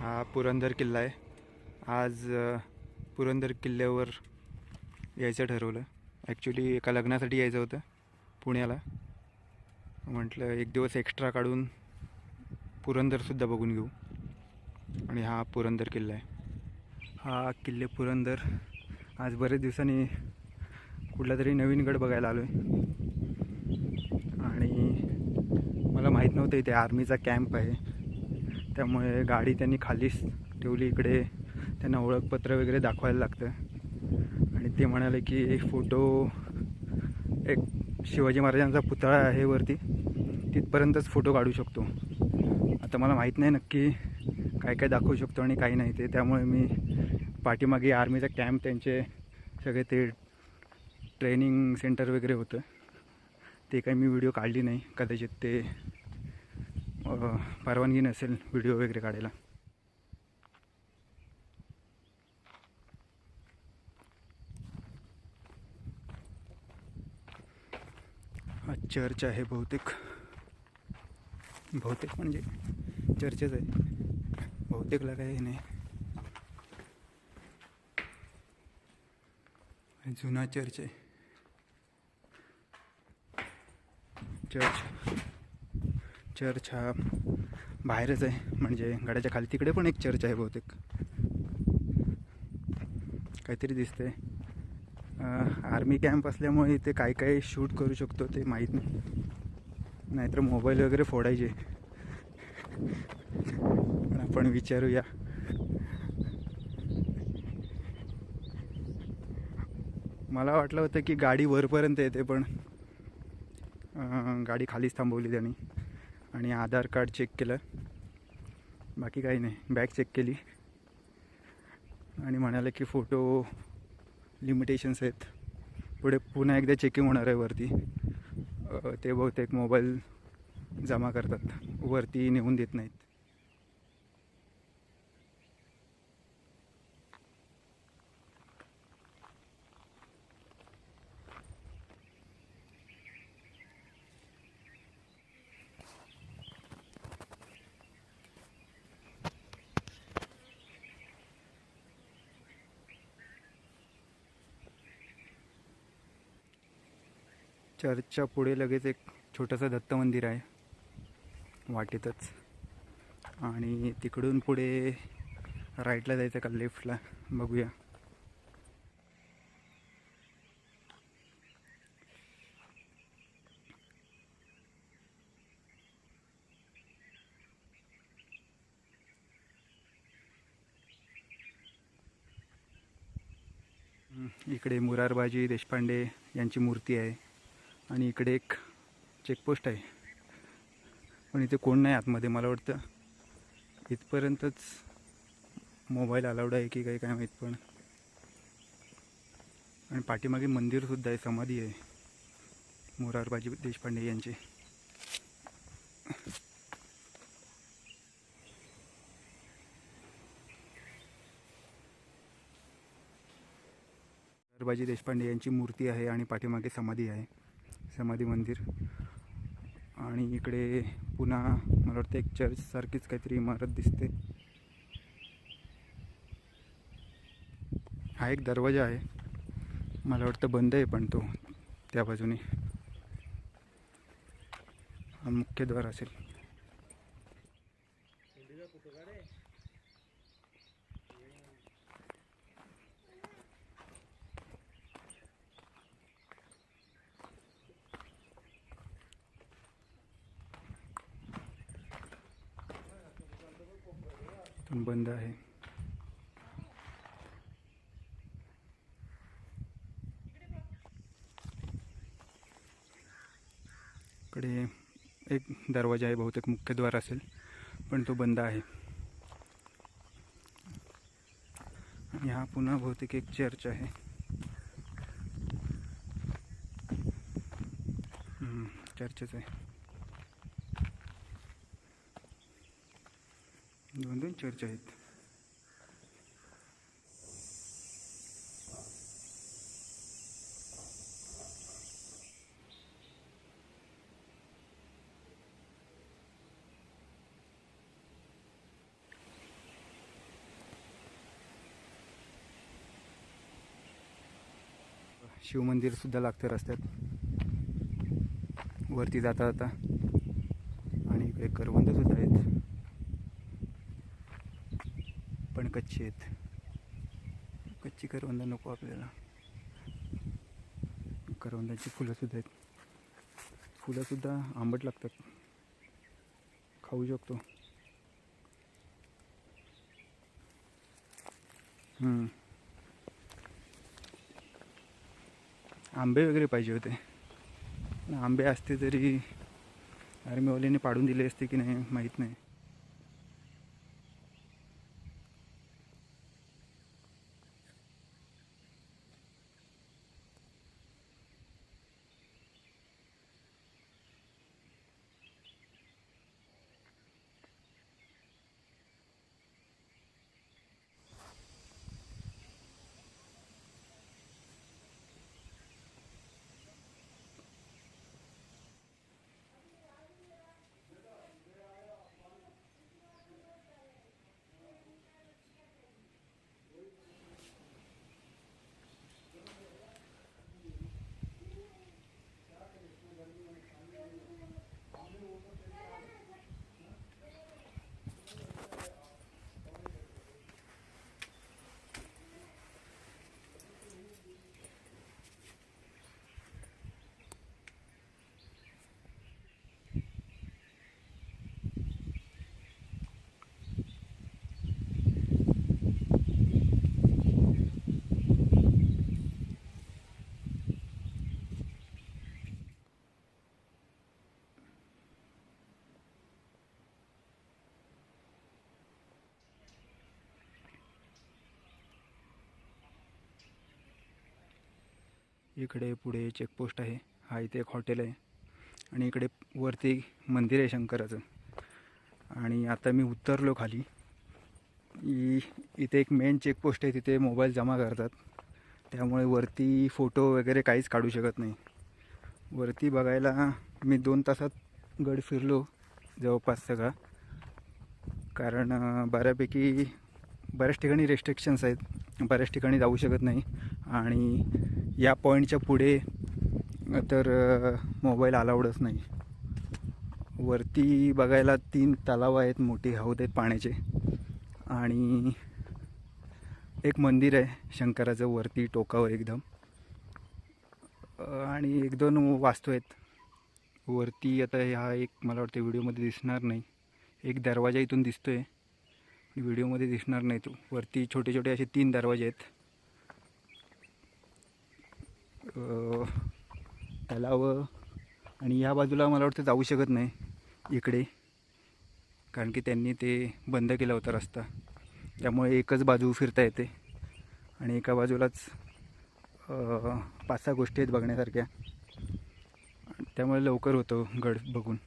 हा पुरंदर किल्ला आहे. आज पुरंदर किल्ल्यावर यायचं ठरवलं. ॲक्च्युली एका लग्नासाठी यायचं होतं पुण्याला. म्हटलं एक दिवस एक्स्ट्रा काढून पुरंदरसुद्धा बघून घेऊ. आणि हा पुरंदर किल्ला आहे. हा किल्ले पुरंदर आज बरेच दिवसांनी कुठला तरी नवीन गड बघायला आलो आहे आणि मला माहीत नव्हतं इथे आर्मीचा कॅम्प आहे. त्यामुळे गाडी त्यांनी खालीच ठेवली इकडे. त्यांना ओळखपत्र वगैरे दाखवायला लागतं. आणि ते म्हणाले की एक फोटो एक शिवाजी महाराजांचा पुतळा आहे वरती. तिथपर्यंतच फोटो काढू शकतो. आता मला माहीत नाही नक्की काय काय दाखवू शकतो आणि काही नाही ते. त्यामुळे मी पाठीमागे आर्मीचा कॅम्प त्यांचे सगळे ते ट्रेनिंग सेंटर वगैरे होतं. ते काही मी व्हिडिओ काढली नाही. कदाचित ते परवानगी नसेल व्हिडिओ वगैरे काढायला. हा चर्च आहे बहुतेक. बहुतेक म्हणजे चर्चच आहे. बहुतेकला काही हे नाही जुना चर्च आहे. चर्च. चर्च हा बाहेरच आहे. म्हणजे गडाच्या खाली तिकडे पण एक चर्च आहे बहुतेक. काहीतरी दिसते आर्मी कॅम्प असल्यामुळे इथे काय काय शूट करू शकतो ते माहीत नाही. नाहीतर मोबाईल वगैरे फोडायचे. पण आपण विचारूया. मला वाटलं होतं की गाडी वरपर्यंत येते पण गाडी खालीच थांबवली त्यांनी. आणि आधार कार्ड चेक केलं. बाकी काही नाही. बॅग चेक केली. आणि म्हणाले की फोटो लिमिटेशन्स आहेत. पुढे पुन्हा एकदा चेकिंग होणार आहे वरती. ते बहुतेक मोबाईल जमा करतात. वरती नेऊन देत नाहीत. चर्चच्या पुढे लगेच एक छोटंसं दत्त मंदिर आहे. वाटेतच. आणि तिकडून पुढे राईटला जायचं का लेफ्टला बघूया. इकडे मुरारबाजी देशपांडे यांची मूर्ती आहे. आणि इकडे एक चेकपोस्ट आहे. पण इथे कोण नाही आतमध्ये मला वाटतं. इथपर्यंतच मोबाईल अलाउड आहे की काही काय माहीत पण. आणि पाठीमागे मंदिरसुद्धा आहे समाधी आहे. मोरारबाजी देशपांडे यांची. मोरारबाजी देशपांडे यांची मूर्ती आहे आणि पाठीमागे समाधी आहे. समाधी मंदिर. आणि इकडे पुन्हा मला वाटतं एक चर्चसारखीच काहीतरी इमारत दिसते. हा एक दरवाजा आहे. मला वाटतं बंद आहे पण तो त्या बाजूने. हा मुख्य द्वार असेल. पण बंद आहे. इकडे एक दरवाजा आहे बहुतेक मुख्यद्वार असेल पण तो बंद आहे. आणि हा पुन्हा बहुतेक एक चर्च आहे. चर्चच आहे. दोन दोन चर्च आहेत शिवमंदिरसुद्धा लागतं रस्त्यात. वरती जाता जाता आणि इकडे करवंदसुद्धा आहेत. कच्चे आहेत. कच्ची करवंदा नको आपल्याला. करवंदाची फुलंसुद्धा आहेत. फुलंसुद्धा आंबट लागतात. खाऊ शकतो. आंबे वगैरे पाहिजे होते. आंबे असते तरी आर्मीवाल्याने पाडून दिले असते की नाही माहीत नाही. इकडे पुढे चेकपोस्ट आहे. हा इथे एक हॉटेल आहे. आणि इकडे वरती मंदिर आहे शंकराचं. आणि आता मी उतरलो खाली. इथे एक मेन चेकपोस्ट आहे तिथे मोबाईल जमा करतात. त्यामुळे वरती फोटो वगैरे काहीच काढू शकत नाही. वरती बघायला मी दोन तासात गड फिरलो जवळपास सगळा. कारण बऱ्यापैकी बऱ्याच ठिकाणी रेस्ट्रिक्शन्स आहेत. बऱ्याच ठिकाणी जाऊ शकत नाही. आणि या पॉईंटच्या पुढे तर मोबाईल अलाउडच नाही. वरती बघायला तीन तलाव आहेत मोठी हौद आहेत पाण्याचे. आणि एक मंदिर आहे शंकराचं वरती टोकावर एकदम. आणि एक दोन वास्तू आहेत. वरती आता हा एक मला वाटतं व्हिडिओमध्ये दिसणार नाही. एक दरवाजा इथून दिसतो आहे आणि व्हिडिओमध्ये दिसणार नाही तो. वरती छोटे छोटे असे तीन दरवाजे आहेत. तलाव आणि या बाजूला मला वाटतं जाऊ शकत नाही इकडे. कारण की त्यांनी ते बंद केला होता रस्ता. त्यामुळे एकच बाजू फिरता येते. आणि एका बाजूलाच पाच सहा गोष्टी आहेत बघण्यासारख्या. त्यामुळे लवकर होतं गड बघून.